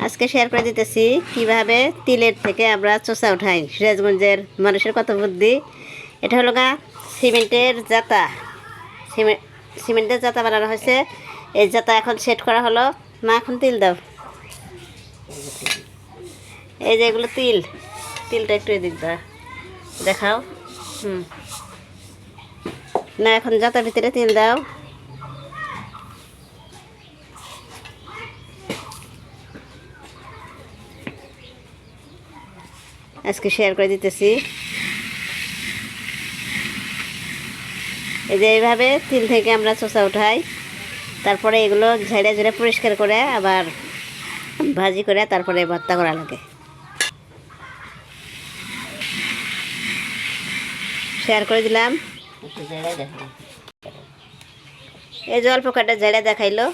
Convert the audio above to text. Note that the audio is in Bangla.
আজকে শেয়ার করে দিতেছি কীভাবে তিলের থেকে আমরা চোষা উঠাই। সিরাজগঞ্জের মানুষের কত বুদ্ধি। এটা হলো গা সিমেন্টের জাতা। সিমেন্ট সিমেন্টের জাতা বানানো হয়েছে। এই জাতা এখন সেট করা হলো। মা, এখন তিল দাও। এই যে এগুলো তিল। তিলটা একটু এদিক দাও। দেখাও। হুম। না, এখন জাতার ভিতরে তিল দাও। আজকে শেয়ার করে দিতেছি। এই যে এইভাবে তিল থেকে আমরা চোষা উঠাই। তারপরে এগুলো ঝেড়ে ঝেড়ে পরিষ্কার করে আবার ভাজি করে তারপরে ভর্তা করা লাগে। শেয়ার করে দিলাম। এই যে অল্প কটা ঝেড়ে দেখাইলো।